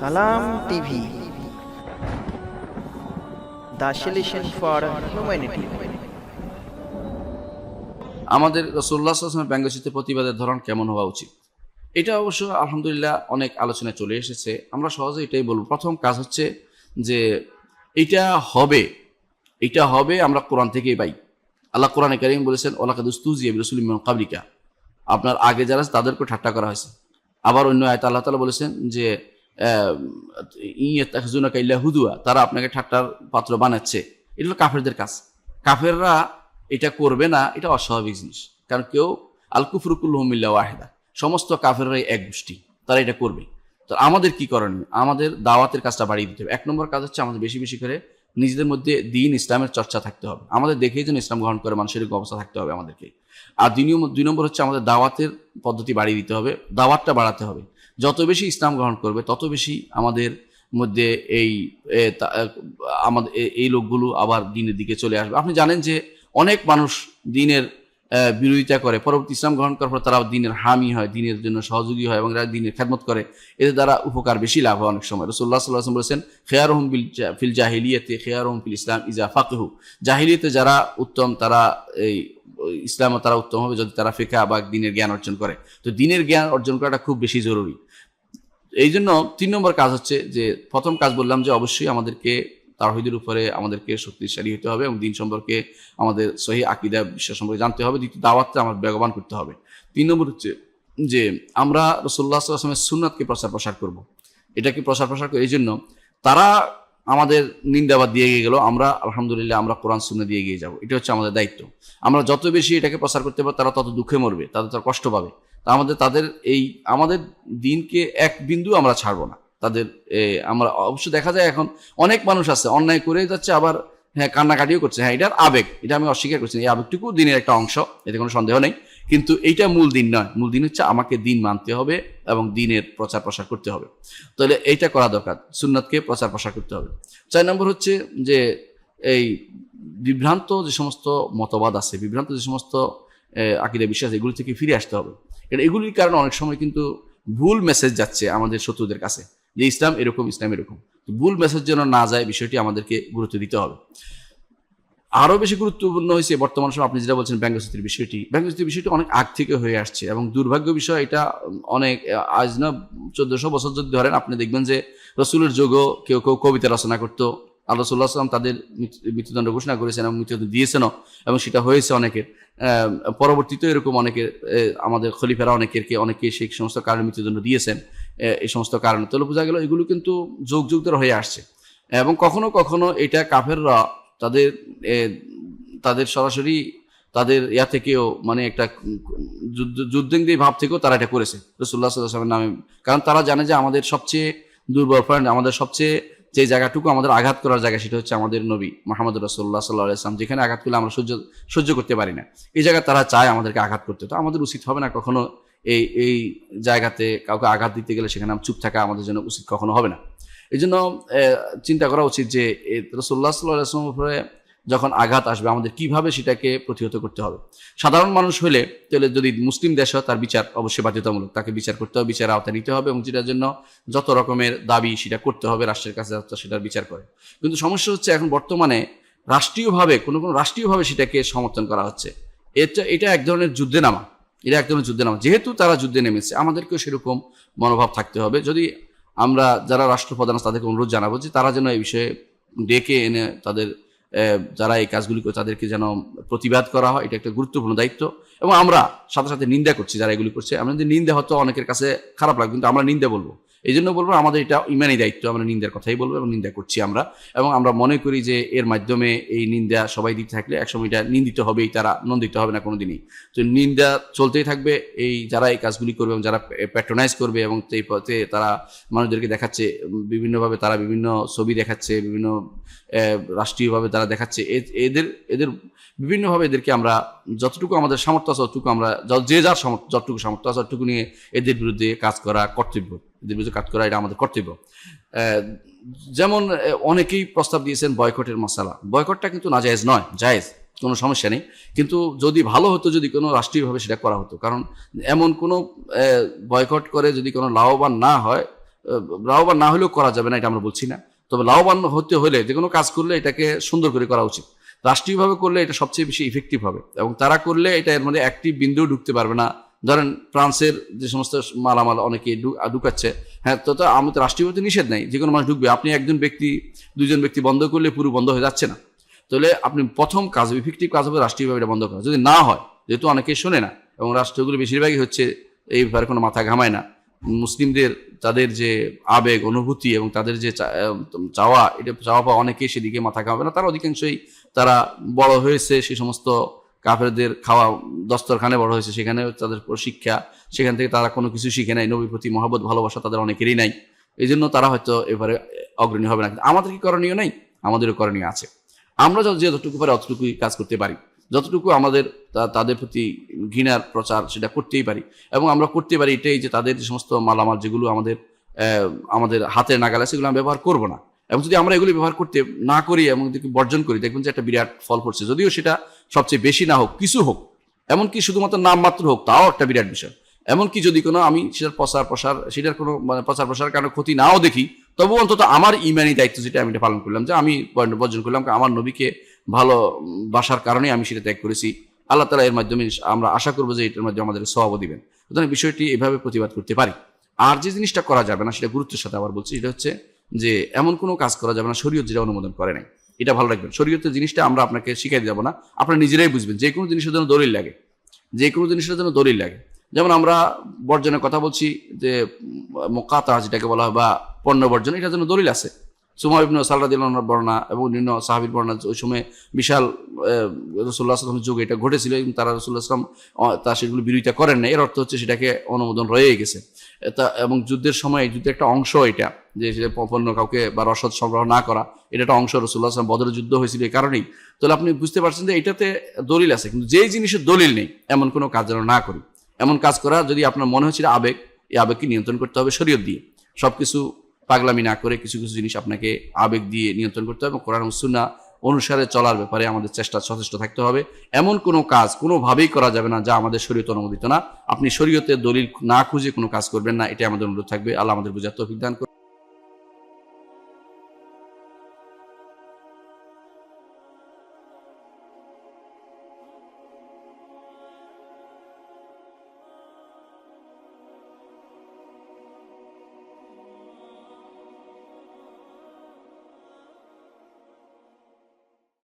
সালাম TV. The for humanity. আমাদের রসুল্লাহ আসলামের প্রতিবাদের ধরন কেমন হওয়া উচিত? এটা অবশ্য আলহামদুলিল্লাহ অনেক আলোচনায় চলে এসেছে। আমরা সহজে এটাই বলব। প্রথম কাজ হচ্ছে যে এটা হবে এটা হবে আমরা কোরআন থেকেই পাই। আল্লাহ কোরআনে কারিম বলেছেন ওলাকা দুস্তুজিয়া রসুল কাবলিকা আপনার আগে যারা তাদেরকে ঠাট্টা করা হয়েছে। আবার অন্য আয়তা আল্লাহ তালা বলেছেন যে হুদুয়া, তারা আপনাকে ঠাট্টার পাত্র বানাচ্ছে। এটা হলো কাফেরদের কাজ। কাফেররা এটা করবে না, এটা অস্বাভাবিক জিনিস। কারণ কেউ, আল কুফরুকুল্লহমিল্লা ওয়াহেদা। সমস্ত কাফেররাই এক গোষ্ঠী, তারা এটা করবে। তো আমাদের কি করণীয় আমাদের দাওয়াতের কাজটা বাড়িয়ে দিতে হবে। এক নম্বর কাজ হচ্ছে আমাদের বেশি বেশি করে নিজেদের মধ্যে দিন ইসলামের চর্চা থাকতে হবে। আমাদের দেখেই যেন ইসলাম গ্রহণ করে, মানুষের অবস্থা থাকতে হবে আমাদেরকে। আর দুই নম্বর হচ্ছে আমাদের দাওয়াতের পদ্ধতি বাড়িয়ে দিতে হবে। দাওয়াতটা বাড়াতে হবে। যত বেশি ইসলাম গ্রহণ করবে, তত বেশি আমাদের মধ্যে এই আমাদের এই লোকগুলো আবার দিনের দিকে চলে আসবে। আপনি জানেন যে অনেক মানুষ দিনের বিরোধিতা করে, পরবর্তী ইসলাম গ্রহণ করার পর তারা দিনের হামি হয়, দিনের জন্য সহযোগী হয় এবং দিনের খেদমত করে। এদের দ্বারা উপকার বেশি লাভ হয় অনেক সময়। রসুল্লাহ সাল্লাহ বলেছেন খেয়ার রহম বিল ফিল জাহিলিয়াতে খেয়ার রহম ফিল ইসলাম ইজা ফাকহু জাহিলিয়াতে যারা উত্তম, তারা এই ইসলামও তারা উত্তম হবে যদি তারা ফেকা বা দিনের জ্ঞান অর্জন করে। তো দিনের জ্ঞান অর্জন করাটা খুব বেশি জরুরি। এই জন্য তিন নম্বর কাজ হচ্ছে যে, প্রথম কাজ বললাম যে, অবশ্যই আমাদেরকে তাহিদের উপরে আমাদেরকে শক্তিশালী হতে হবে এবং দিন সম্পর্কে আমাদের সহি আকিদা বিশ্বাস সম্পর্কে জানতে হবে। দ্বিতীয় দাওয়াতটা আমার বেগবান করতে হবে। তিন নম্বর হচ্ছে যে, আমরা রসোল্লা আসলামের সুন্নাতকে প্রচার প্রসার করব। এটাকে প্রসার প্রসার করে। এই জন্য তারা আমাদের নিন্দাবাদ দিয়ে গিয়ে গেল, আমরা আলহামদুলিল্লাহ আমরা কোরআন শুনে দিয়ে গিয়ে যাব। এটা হচ্ছে আমাদের দায়িত্ব। আমরা যত বেশি এটাকে প্রচার করতে পারব, তারা তত দুঃখে মরবে, তাদের তারা কষ্ট পাবে। তা আমাদের, তাদের এই, আমাদের দিনকে এক বিন্দু আমরা ছাড়বো না। তাদের আমরা অবশ্য দেখা যায় এখন অনেক মানুষ আছে, অন্যায় করে যাচ্ছে, আবার হ্যাঁ কান্নাকাটিও করছে। হ্যাঁ এটার আবেগ, এটা আমি অস্বীকার করছি এই আবেগটুকু দিনের একটা অংশ, এতে কোনো সন্দেহ নেই। কিন্তু এইটা মূল দিন নয়। মূল দিন হচ্ছে আমাকে দিন মানতে হবে এবং দিনের প্রচার প্রসার করতে হবে। তাহলে এইটা করা দরকার, সুন্নাতকে প্রচার প্রসার করতে হবে। চার নম্বর হচ্ছে যে এই বিভ্রান্ত যে সমস্ত মতবাদ আছে, বিভ্রান্ত যে সমস্ত আকিদা বিশ্বাস এগুলি থেকে ফিরে আসতে হবে। এটা এগুলির কারণে অনেক সময় কিন্তু ভুল মেসেজ যাচ্ছে আমাদের শত্রুদের কাছে, যে ইসলাম এরকম ইসলাম এরকম। ভুল মেসেজ যেন না যায়, বিষয়টি আমাদেরকে গুরুত্ব দিতে হবে। আরও বেশি গুরুত্বপূর্ণ হয়েছে বর্তমান সময় আপনি যেটা বলছেন ব্যঙ্গচিত্রের বিষয়টি। ব্যঙ্গচিত্রের বিষয়টি অনেক আগ থেকে হয়ে আসছে এবং দুর্ভাগ্য বিষয় এটা অনেক, আজ না চোদ্দশো বছর যদি ধরেন আপনি দেখবেন যে রসুলের যোগও কেউ কেউ কবিতা রচনা করতো। আল্লাহ সাল্লাহ আসলাম তাদের মৃত্যুদণ্ড ঘোষণা করেছেন এবং মৃত্যুদণ্ড দিয়েছেনও এবং সেটা হয়েছে অনেকের। পরবর্তীতে এরকম অনেকের আমাদের খলিফেরা অনেকেরকে, অনেকে সেই সমস্ত কারণে মৃত্যুদণ্ড দিয়েছেন এই সমস্ত কারণে। তাহলে বোঝা গেল এগুলো কিন্তু যুগ যুগ ধরে হয়ে আসছে। এবং কখনো কখনো এটা কাফেররা তাদের তাদের সরাসরি তাদের ইয়া থেকেও মানে একটা যুদ্ধ যুদ্ধেঙ্গি ভাব থেকেও তারা এটা করেছে রসুল্লাহ সাল্লামের নামে। কারণ তারা জানে যে আমাদের সবচেয়ে দুর্বল পয়েন্ট আমাদের সবচেয়ে যে জায়গাটুকু আমাদের আঘাত করার জায়গা সেটা হচ্ছে আমাদের নবী মোহাম্মদ রসুল্লাহ সাল্লাহ ইসলাম যেখানে আঘাত করলে আমরা সহ্য সহ্য করতে পারি না। এই জায়গায় তারা চায় আমাদেরকে আঘাত করতে। তো আমাদের উচিত হবে না কখনো এই এই জায়গাতে কাউকে আঘাত দিতে গেলে সেখানে চুপ থাকা আমাদের জন্য উচিত কখনো হবে না। এই জন্য চিন্তা করা উচিত যে রসুল্লাহ সাল্লাহ আসলামের উপরে যখন আঘাত আসবে, আমাদের কীভাবে সেটাকে প্রতিহত করতে হবে? সাধারণ মানুষ হলে, তাহলে যদি মুসলিম দেশ হয়, তার বিচার অবশ্যই বাধ্যতামূলক। তাকে বিচার করতে হবে বিচার আওতায় নিতে হবে এবং যেটার জন্য যত রকমের দাবি সেটা করতে হবে, রাষ্ট্রের কাছে সেটার বিচার করে। কিন্তু সমস্যা হচ্ছে এখন বর্তমানে রাষ্ট্রীয়ভাবে, কোনো কোনো রাষ্ট্রীয়ভাবে সেটাকে সমর্থন করা হচ্ছে। এটা এটা এক ধরনের যুদ্ধে নামা। এটা এক ধরনের যুদ্ধে নামা। যেহেতু তারা যুদ্ধে নেমেছে, আমাদেরকেও সেরকম মনোভাব থাকতে হবে। যদি আমরা যারা রাষ্ট্রপ্রধান আছে, তাদেরকে অনুরোধ জানাব যে তারা যেন এই বিষয়ে ডেকে এনে তাদের যারা এই কাজগুলি করে তাদেরকে যেন প্রতিবাদ করা হয়, এটা একটা গুরুত্বপূর্ণ দায়িত্ব। এবং আমরা সাথে সাথে নিন্দা করছি যারা এগুলি করছে। আমাদের নিন্দা হয়তো অনেকের কাছে খারাপ লাগবে, কিন্তু আমরা নিন্দা বলব। এই জন্য বলব আমাদের এটা ইমানই দায়িত্ব, আমরা নিন্দার কথাই বলব এবং নিন্দা করছি আমরা। এবং আমরা মনে করি যে এর মাধ্যমে এই নিন্দা সবাই দিতে থাকলে একসময় এটা নিন্দিত হবেই, তারা নন্দিত হবে না কোনোদিনই। তো নিন্দা চলতেই থাকবে, এই যারা এই কাজগুলি করবে এবং যারা প্যাট্রোনাইজ করবে এবং সেই পথে তারা মানুষদেরকে দেখাচ্ছে বিভিন্নভাবে তারা বিভিন্ন ছবি দেখাচ্ছে, বিভিন্ন রাষ্ট্রীয়ভাবে তারা দেখাচ্ছে এদের এদের বিভিন্নভাবে এদেরকে আমরা যতটুকু আমাদের সামর্থ্য আছে ততটুকু আমরা যে যার সামর্থ্য, যতটুকু সামর্থ্য আছে ততটুকু নিয়ে এদের বিরুদ্ধে কাজ করা কর্তব্য। এদের বিরুদ্ধে কাজ করা এটা আমাদের কর্তব্য। যেমন অনেকেই প্রস্তাব দিয়েছেন বয়কটের মশালা। বয়কটটা কিন্তু নাজায়েজ নয়, জায়েজ, কোনো সমস্যা নেই। কিন্তু যদি ভালো হতো, যদি কোনো রাষ্ট্রীয়ভাবে সেটা করা হতো, কারণ এমন কোনো বয়কট করে যদি কোনো লাভবান না হয় লাভবান না হলেও করা যাবে না, এটা আমরা বলছি না। তবে লাভবান হতে হলে যে কোনো কাজ করলে এটাকে সুন্দর করে করা উচিত। রাষ্ট্রীয়ভাবে করলে এটা সবচেয়ে বেশি ইফেক্টিভ হবে এবং তারা করলে এটা এর মধ্যে একটি বিন্দু ঢুকতে পারবে না। ধরেন ফ্রান্সের যে সমস্ত মালামাল অনেকে ঢুকাচ্ছে হ্যাঁ তো তো আমি তো রাষ্ট্রীয়ভাবে নিষেধ নাই। যে কোনো মানুষ ঢুকবে, আপনি একজন ব্যক্তি দুজন ব্যক্তি বন্ধ করলে পুরো বন্ধ হয়ে যাচ্ছে না। তাহলে আপনি প্রথম কাজ ইফেক্টিভ কাজ হবে রাষ্ট্রীয়ভাবে এটা বন্ধ করা। যদি না হয়, যেহেতু অনেকে শোনে না এবং রাষ্ট্রগুলো বেশিরভাগই হচ্ছে এই ব্যাপারে কোনো মাথা ঘামায় না। মুসলিমদের তাদের যে আবেগ, অনুভূতি এবং তাদের যে চাওয়া, এটা চাওয়া পাওয়া অনেকেই সেদিকে মাথা ঘামাবে না। তারা অধিকাংশই তারা বড় হয়েছে সেই সমস্ত কাফেরদের খাওয়া দস্তরখানে বড় হয়েছে সেখানে তাদের শিক্ষা, সেখান থেকে তারা কোনো কিছু শিখে নাই। নবীর প্রতি মহাবত ভালোবাসা তাদের অনেকেরই নাই। এই জন্য তারা হয়তো এবারে অগ্রণী হবে না। আমাদের কি করণীয় নেই? আমাদেরও করণীয় আছে। আমরা যত- যতটুকু পারি অতটুকুই কাজ করতে পারি। যতটুকু আমাদের তাদের প্রতি ঘৃণার প্রচার সেটা করতেই পারি। এবং আমরা করতে পারি এটাই যে তাদের যে সমস্ত মালামাল যেগুলো আমাদের আমাদের হাতের নাগালে, সেগুলো আমরা ব্যবহার করব না। এবং যদি আমরা এগুলি ব্যবহার করতে না করি এবং বর্জন করি, দেখবেন যে একটা বিরাট ফল পড়ছে। যদিও সেটা সবচেয়ে বেশি না হোক, কিছু হোক, এমনকি শুধুমাত্র নামমাত্র হোক, তাও একটা বিরাট বিষয়। এমনকি যদি কোনো আমি সেটার প্রচার প্রসার, সেটার কোনো মানে প্রচার, প্রসার কারণে ক্ষতি নাও দেখি তবু অন্তত আমার ইমানি দায়িত্ব যেটা আমি এটা পালন করলাম, যে আমি বর্জন করলাম আমার নবীকে ভালো বাসার কারণে আমি সেটা ত্যাগ করেছি। আল্লাহ তালা এর মাধ্যমে আমরা আশা করব যে এটার মাধ্যমে আমাদের সবাব দিবেন। সুতরাং বিষয়টি এভাবে প্রতিবাদ করতে পারি। আর যে জিনিসটা করা যাবে না, সেটা গুরুত্বের সাথে আবার বলছি, সেটা হচ্ছে যে এমন কোনো কাজ করা যাবে না, শরীয়ত যেটা অনুমোদন করে নাই। এটা ভালো রাখবেন। শরীয়তের জিনিসটা আমরা আপনাকে শিখাই যাব না। আপনারা নিজেরাই বুঝবেন, যে কোনো জিনিসের জন্য দলিল লাগে। যে কোনো জিনিসের জন্য দলিল লাগে। যেমন আমরা বর্জনের কথা বলছি যে মোকাতা যেটাকে বলা হয় বা পণ্য বর্জন, এটার জন্য দলিল আছে। সুমা ইবনু সাল্লাহ বর্ণনা এবং অন্যান্য সাহাবির বর্ণা ওই সময় বিশাল রসুল্লাহ যুগে এটা ঘটেছিল এবং তারা রসুল্লাহ আসলাম তা সেগুলো বিরোধিতা করেন না এর অর্থ হচ্ছে সেটাকে অনুমোদন রয়ে গেছে। তা, এবং যুদ্ধের সময় যুদ্ধের একটা অংশ এটা, যে পণ্য কাউকে বা রসদ সংগ্রহ না করা, এটা একটা অংশ রসুল্লাহ আসলাম বদরের যুদ্ধ হয়েছিল এই কারণেই। তাহলে আপনি বুঝতে পারছেন যে এটাতে দলিল আছে, কিন্তু যেই জিনিসের দলিল নেই, এমন কোনো কাজ যেন না করি। এমন কাজ করা যদি আপনার মনে হচ্ছে আবেগ, এই আবেগকে নিয়ন্ত্রণ করতে হবে শরীয়ত দিয়ে। সবকিছু পাগলামি না করে কিছু কিছু জিনিস আপনাকে আবেগ দিয়ে নিয়ন্ত্রণ করতে হবে এবং কোরআন সুন্না অনুসারে চলার ব্যাপারে আমাদের চেষ্টা সচেষ্ট থাকতে হবে। এমন কোনো কাজ কোনোভাবেই করা যাবে না যা আমাদের শরীয়ত অনুমোদিত না। আপনি শরীয়তে দলিল না খুঁজে কোনো কাজ করবেন না। এটা আমাদের অনুরোধ থাকবে। আল্লাহ আমাদের বোঝার তৌফিক দান